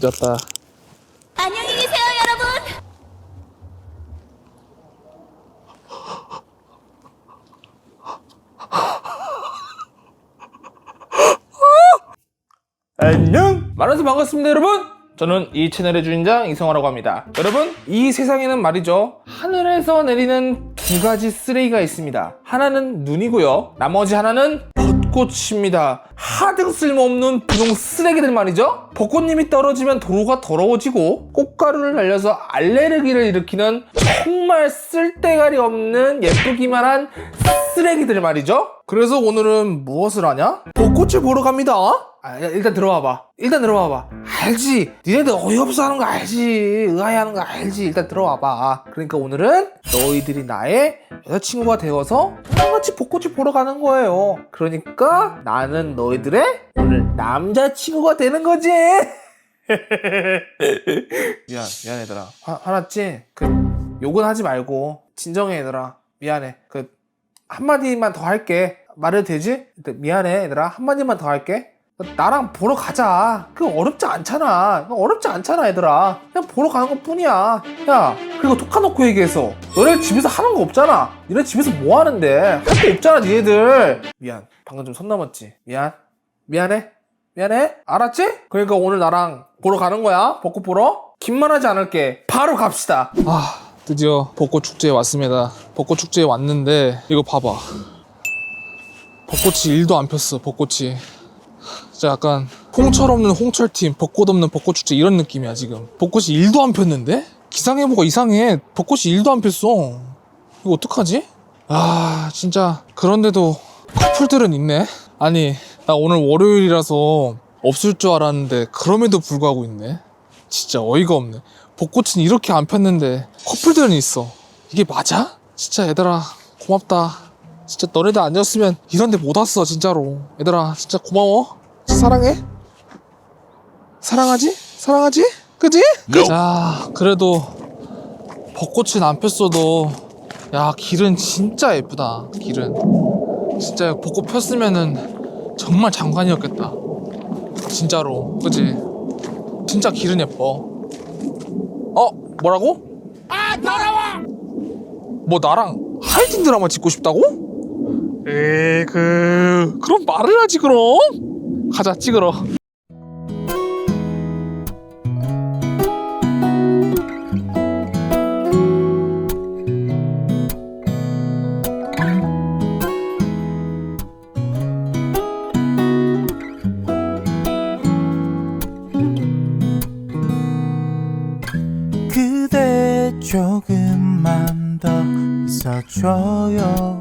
지렸다. 안녕히 계세요, 여러분. 안녕! 만나서 반갑습니다, 여러분! 저는 이 채널의 주인장 이성화라고 합니다. 여러분, 이 세상에는 말이죠. 하늘에서 내리는 두 가지 쓰레기가 있습니다. 하나는 눈이고요. 나머지 하나는 벚꽃입니다. 하등 쓸모없는 분홍 쓰레기들 말이죠. 벚꽃님이 떨어지면 도로가 더러워지고 꽃가루를 날려서 알레르기를 일으키는 정말 쓸데가리 없는 예쁘기만 한 쓰레기들 말이죠. 그래서 오늘은 무엇을 하냐? 벚꽃을 보러 갑니다. 아, 일단 들어와 봐. 일단 들어와 봐. 알지? 니네들 어이없어 하는 거 알지? 의아해 하는 거 알지? 일단 들어와 봐. 그러니까 오늘은 너희들이 나의 여자친구가 되어서 같이 벚꽃을 보러 가는 거예요. 그러니까 나는 너희들의 오늘 남자친구가 되는 거지. 미안, 미안 얘들아. 화, 화났지? 그 욕은 하지 말고 진정해 얘들아. 미안해. 그 한마디만 더 할게. 말해도 되지? 미안해 얘들아. 한마디만 더 할게. 나랑 보러 가자. 그거 어렵지 않잖아. 어렵지 않잖아, 얘들아. 그냥 보러 가는 것 뿐이야. 야, 그리고 톡카놓고 얘기해서. 너네 집에서 하는 거 없잖아. 너네 집에서 뭐 하는데? 할 거 없잖아, 니네들. 미안. 방금 좀 선 넘었지. 미안. 미안해. 미안해. 알았지? 그러니까 오늘 나랑 보러 가는 거야. 벚꽃 보러. 긴말 하지 않을게. 바로 갑시다. 아 드디어 벚꽃 축제에 왔습니다 벚꽃 축제에 왔는데 이거 봐봐 벚꽃이 일도 안 폈어 벚꽃이 진짜 약간 홍철 없는 홍철팀 벚꽃 없는 벚꽃 축제 이런 느낌이야 지금. 벚꽃이 일도 안 폈는데? 기상예보가 이상해. 벚꽃이 일도 안 폈어. 이거 어떡하지? 아 진짜 그런데도 커플들은 있네. 아니 나 오늘 월요일이라서 없을 줄 알았는데 그럼에도 불구하고 있네. 진짜 어이가 없네. 벚꽃은 이렇게 안 폈는데 커플들은 있어. 이게 맞아? 진짜 얘들아 고맙다. 진짜 너네들 아니었으면 이런 데 못 왔어 진짜로. 얘들아 진짜 고마워 사랑해 사랑하지? 사랑하지? 그지? 자 그래도 벚꽃은 안 폈어도 야 길은 진짜 예쁘다 길은 진짜 벚꽃 폈으면은 정말 장관이었겠다 진짜로 그지? 진짜 길은 예뻐 어? 뭐라고? 아 더러워 뭐 나랑 하이틴 드라마 찍고 싶다고? 에이 그 그럼 말을 하지 그럼 가자 찍으러. 그대 조금만 더 있어줘요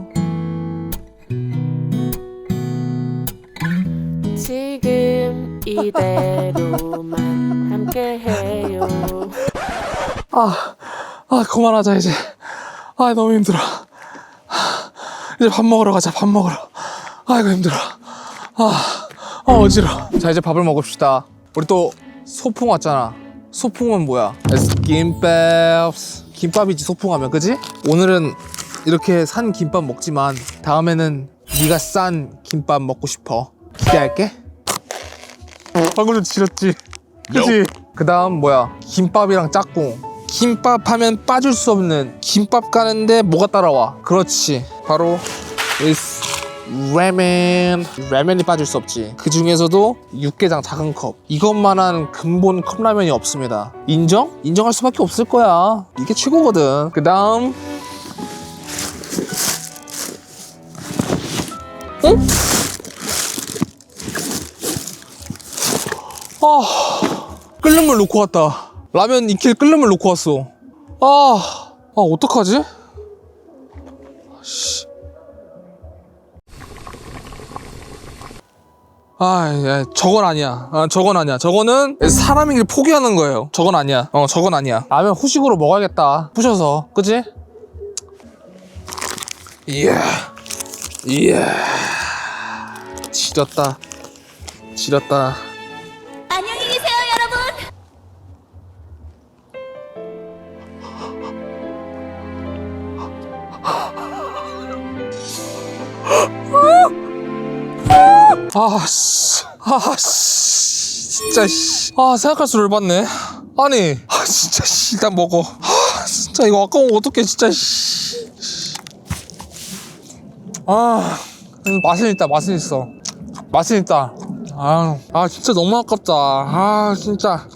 이대로만 함께해요. 아, 아 그만하자 이제. 아 너무 힘들어. 아, 이제 밥 먹으러 가자 밥 먹으러. 아이고 힘들어. 아, 아 어지러 자 이제 밥을 먹읍시다. 우리 또 소풍 왔잖아. 소풍은 뭐야? 김밥 김밥이지 소풍하면. 그지? 오늘은 이렇게 산 김밥 먹지만 다음에는 네가 싼 김밥 먹고 싶어. 기대할게 방금 좀 지렸지. 그지? 그 다음 뭐야? 김밥이랑 짝꿍. 김밥 하면 빠질 수 없는 김밥 가는데 뭐가 따라와? 그렇지. 바로 이 라멘 라면이 빠질 수 없지. 그 중에서도 육개장 작은 컵. 이것만한 근본 컵라면이 없습니다. 인정? 인정할 수밖에 없을 거야. 이게 최고거든. 그 다음 응? 아 끓는 물 놓고 왔다 라면 익힐 끓는 물 놓고 왔어 아, 아 어떡하지? 씨. 아, 야, 저건 아니야. 아, 저건 아니야. 저거는 사람이길 포기하는 거예요. 저건 아니야. 어, 저건 아니야. 라면 후식으로 먹어야겠다. 부셔서, 그지? 이야, 이야, 지렸다, 지렸다. 아씨, 아씨, 진짜 씨. 아 생각할수록 열받네. 아니 아 진짜 씨 일단 먹어. 아 진짜 이거 아까운 거 어떡해 진짜 씨. 아 음, 맛은 있다 맛은 있어. 맛은 있다. 아, 아 진짜 너무 아깝다. 아 진짜.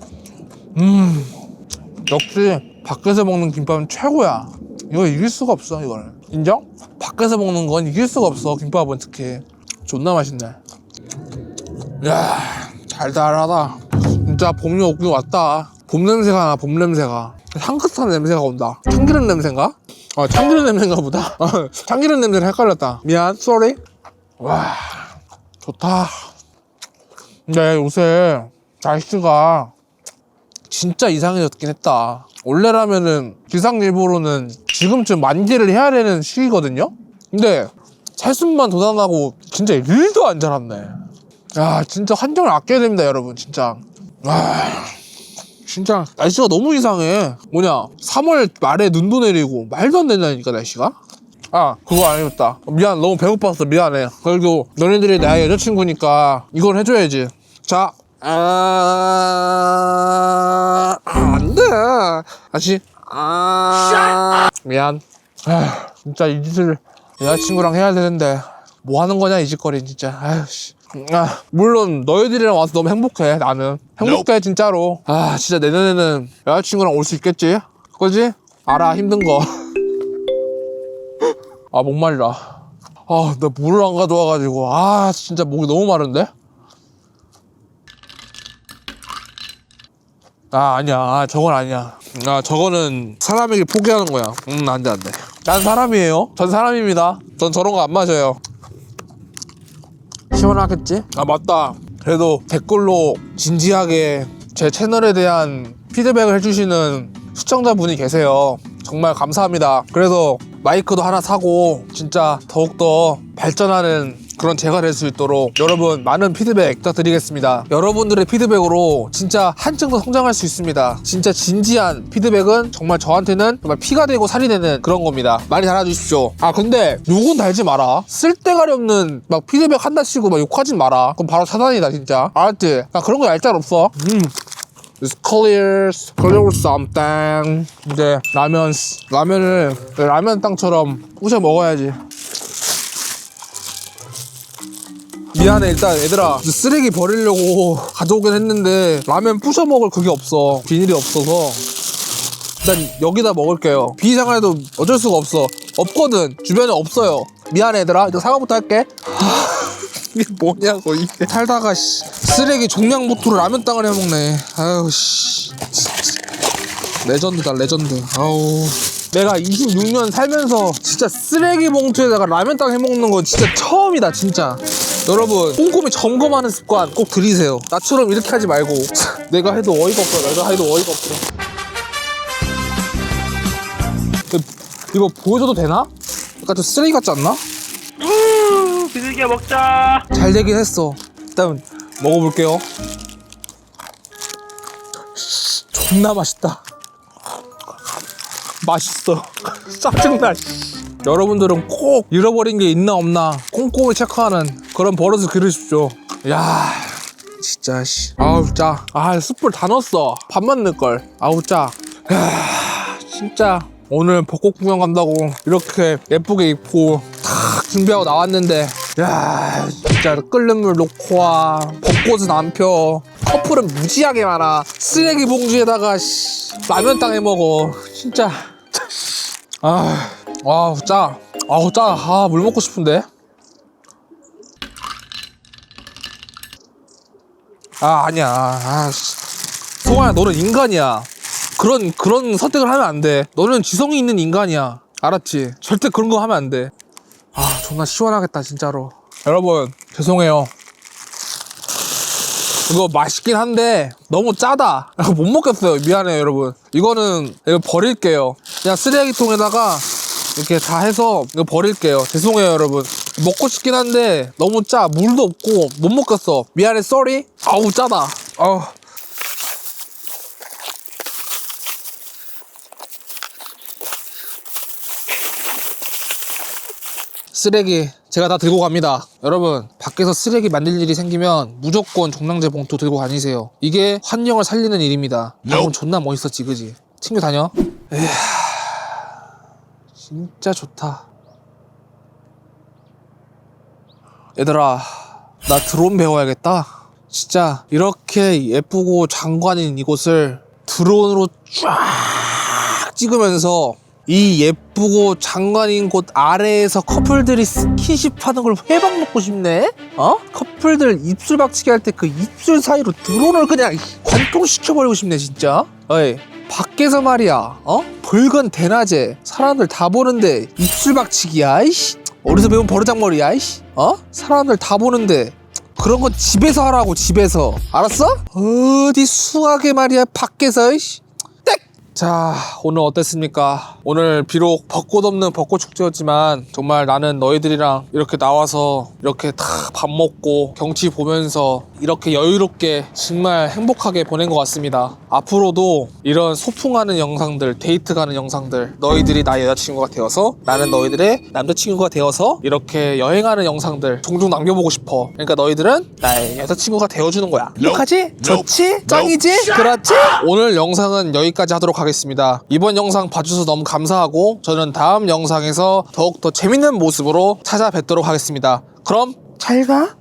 음 역시 밖에서 먹는 김밥은 최고야. 이거 이길 수가 없어 이거는. 인정? 밖에서 먹는 건 이길 수가 없어 김밥은 특히. 존나 맛있네. 야 달달하다. 진짜 봄이 오긴 왔다. 봄 냄새가 나 봄 냄새가. 향긋한 냄새가 온다. 참기름 냄새인가? 어 참기름 냄새인가 보다. 어, 참기름 냄새를 헷갈렸다. 미안, 쏘리. 와 좋다. 근데 요새 날씨가 진짜 이상해졌긴 했다. 원래라면은 기상일보로는 지금쯤 만개를 해야 되는 시기거든요? 근데 살순만 돋아나고 진짜 일도 안 자랐네. 야, 진짜 환경을 아껴야 됩니다, 여러분, 진짜. 아, 진짜 날씨가 너무 이상해. 뭐냐, 3월 말에 눈도 내리고 말도 안 된다니까, 날씨가? 아, 그거 아니었다. 미안, 너무 배고팠어, 미안해. 그래도 너네들이 나의 여자친구니까 이걸 해줘야지. 자, 아, 안 돼. 다시. 아, 미안. 아, 진짜 이 짓을 여자친구랑 해야 되는데 뭐 하는 거냐 이 짓거리 진짜. 아유 씨. 아, 물론 너희들이랑 와서 너무 행복해 나는. 행복해 진짜로. 아 진짜 내년에는 여자친구랑 올 수 있겠지? 그지? 알아 힘든 거아 목말라. 아 나 물을 안 가져와가지고. 아 진짜 목이 너무 마른데? 아 아니야. 아, 저건 아니야. 아 저거는 사람에게 포기하는 거야. 음 안돼 안돼. 난 사람이에요. 전 사람입니다. 전 저런 거안 마셔요 시원하겠지? 아 맞다. 그래도 댓글로 진지하게 제 채널에 대한 피드백을 해주시는 시청자분이 계세요. 정말 감사합니다. 그래서 마이크도 하나 사고 진짜 더욱더 발전하는 그런 제가 될 수 있도록 여러분 많은 피드백 부탁드리겠습니다 여러분들의 피드백으로 진짜 한층 더 성장할 수 있습니다 진짜 진지한 피드백은 정말 저한테는 정말 피가 되고 살이 되는 그런 겁니다 많이 달아주십시오 아 근데 욕은 달지 마라 쓸데가리 없는 막 피드백 한다 치고 막 욕하지 마라 그럼 바로 차단이다 진짜 알았지? 나 그런 거 얄짤 없어 음. It's clear, clear something. 이제 라면, 라면을 라면 땅처럼 부셔 먹어야지. 미안해 일단 얘들아. 쓰레기 버리려고 가져오긴 했는데 라면 부셔 먹을 그게 없어. 비닐이 없어서. 일단 여기다 먹을게요. 비상해도 어쩔 수가 없어. 없거든. 주변에 없어요. 미안해 얘들아. 이거 사과부터 할게. 이게 뭐냐고 이게. 살다가 씨, 쓰레기 종량 보트로 라면 땅을 해먹네. 아유 씨. 레전드다 레전드. 아우. 내가 26년 살면서 진짜 쓰레기 봉투에다가 라면 땅 해먹는 거 진짜 처음이다 진짜 여러분 꼼꼼히 점검하는 습관 꼭 들이세요 나처럼 이렇게 하지 말고 내가 해도 어이가 없어 내가 해도 어이가 없어 이거 보여줘도 되나? 약간 좀 쓰레기 같지 않나? 비둘기야 먹자. 잘 되긴 했어. 일단 먹어볼게요. 존나 맛있다. 맛있어. 짜증나. 여러분들은 꼭 잃어버린 게 있나 없나 꼼꼼히 체크하는 그런 버릇을 기르십시오. 야, 진짜 씨. 아우 짜. 아 숯불 다 넣었어. 밥만 넣을 걸. 아우 짜. 야, 진짜 오늘 벚꽃 구경 간다고 이렇게 예쁘게 입고 탁 준비하고 나왔는데 야 진짜 끓는 물 놓고 와 벚꽃은 안 펴 커플은 무지하게 많아 쓰레기 봉지에다가 씨, 라면 땅 해먹어 진짜 아 아우 짜 아우 짜 아 물 먹고 싶은데 아 아니야 아 씨. 송아야 너는 인간이야 그런 그런 선택을 하면 안 돼. 너는 지성이 있는 인간이야. 알았지? 절대 그런 거 하면 안 돼. 아 존나 시원하겠다 진짜로. 여러분 죄송해요. 이거 맛있긴 한데 너무 짜다. 못 먹겠어요. 미안해요 여러분. 이거는 이거 버릴게요. 그냥 쓰레기통에다가 이렇게 다 해서 이거 버릴게요. 죄송해요 여러분. 먹고 싶긴 한데 너무 짜. 물도 없고 못 먹겠어. 미안해 쏘리. 아우 짜다. 아우. 쓰레기 제가 다 들고 갑니다. 여러분, 밖에서 쓰레기 만들 일이 생기면 무조건 종량제 봉투 들고 다니세요. 이게 환경을 살리는 일입니다. 방금 존나 멋있었지, 그지? 친구 다녀. 에휴, 진짜 좋다. 얘들아, 나 드론 배워야겠다. 진짜 이렇게 예쁘고 장관인 이곳을 드론으로 쫙 찍으면서 이 예쁘고 장관인 곳 아래에서 커플들이 스킨십 하는 걸 회방 먹고 싶네? 어? 커플들 입술 박치기 할 때 그 입술 사이로 드론을 그냥 관통시켜버리고 싶네, 진짜. 어이, 밖에서 말이야, 어? 붉은 대낮에 사람들 다 보는데 입술 박치기야, 이씨. 어디서 배운 버르장머리야, 이씨. 어? 사람들 다 보는데 그런 건 집에서 하라고 집에서 알았어? 어디 수학에 말이야 밖에서 이씨. 땡! 자 오늘 어땠습니까? 오늘 비록 벚꽃 없는 벚꽃 축제였지만 정말 나는 너희들이랑 이렇게 나와서 이렇게 다 밥 먹고 경치 보면서 이렇게 여유롭게 정말 행복하게 보낸 것 같습니다 앞으로도 이런 소풍하는 영상들 데이트 가는 영상들 너희들이 나의 여자친구가 되어서 나는 너희들의 남자친구가 되어서 이렇게 여행하는 영상들 종종 남겨보고 싶어 그러니까 너희들은 나의 여자친구가 되어주는 거야 행복하지? 좋지? 짱이지? 그렇지? 오늘 영상은 여기까지 하도록 하겠습니다 이번 영상 봐주셔서 너무 감사하고 저는 다음 영상에서 더욱더 재밌는 모습으로 찾아뵙도록 하겠습니다 그럼 잘 가.